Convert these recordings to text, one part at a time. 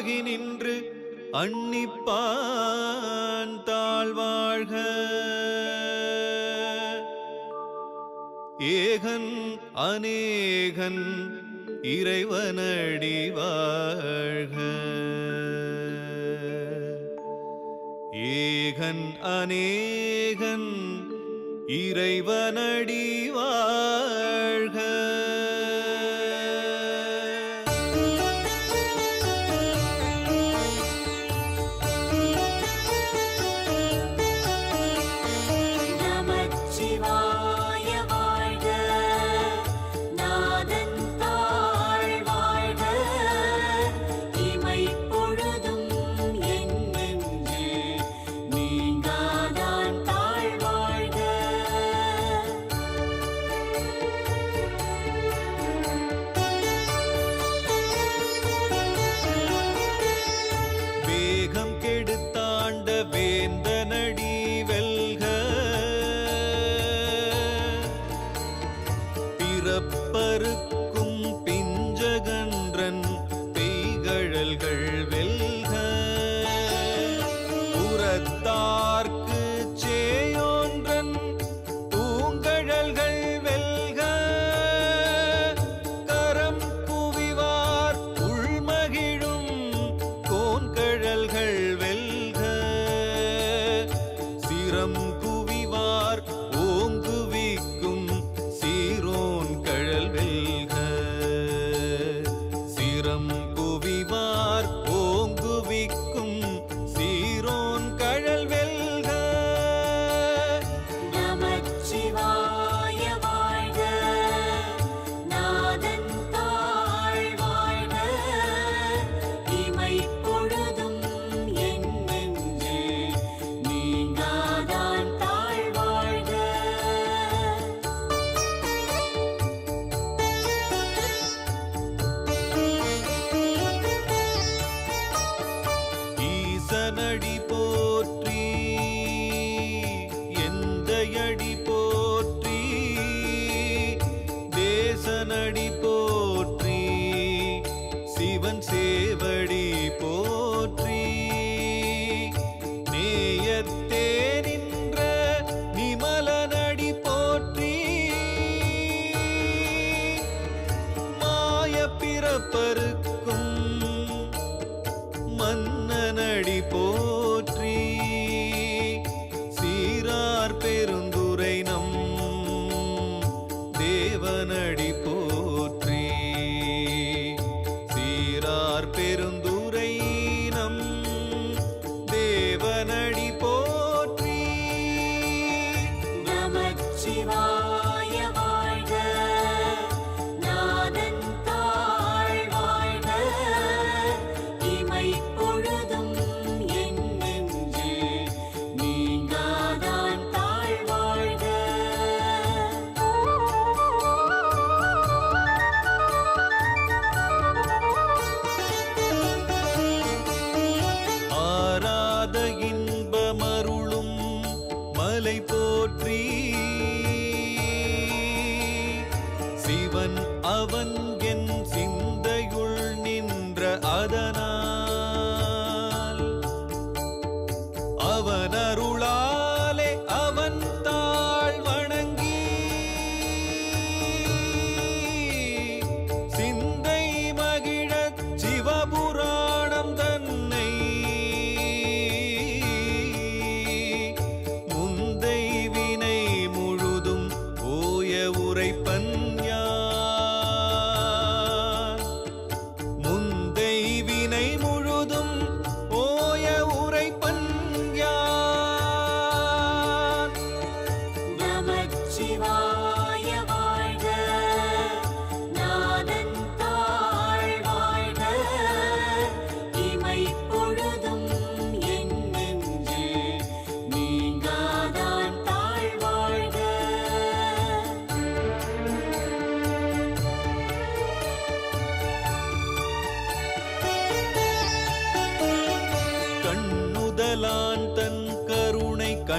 ஆகி நின்று அன்னிப்பான் தாழ்வாழ்க. ஏகன் அநேகன் இறைவனடி வாழ்க. ஏகன் அநேகன் இறைவனடி வாழ்க. நடடி gramo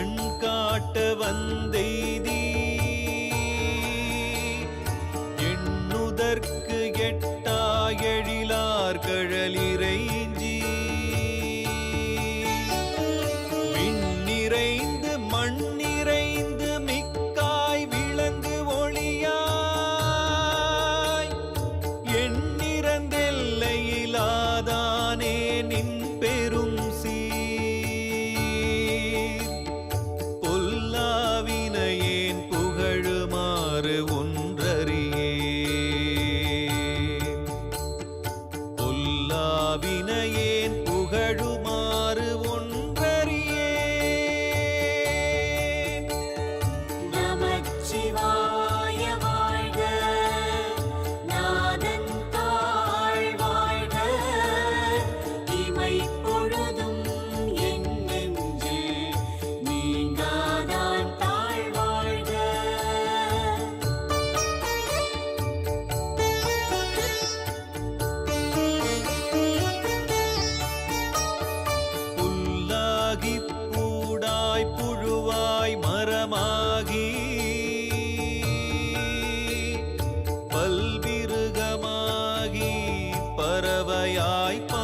கண் காட்ட வந்தெய்தி. எண்ணுதற்கு எட்டா எழிலார் கழலிரை. विनये vai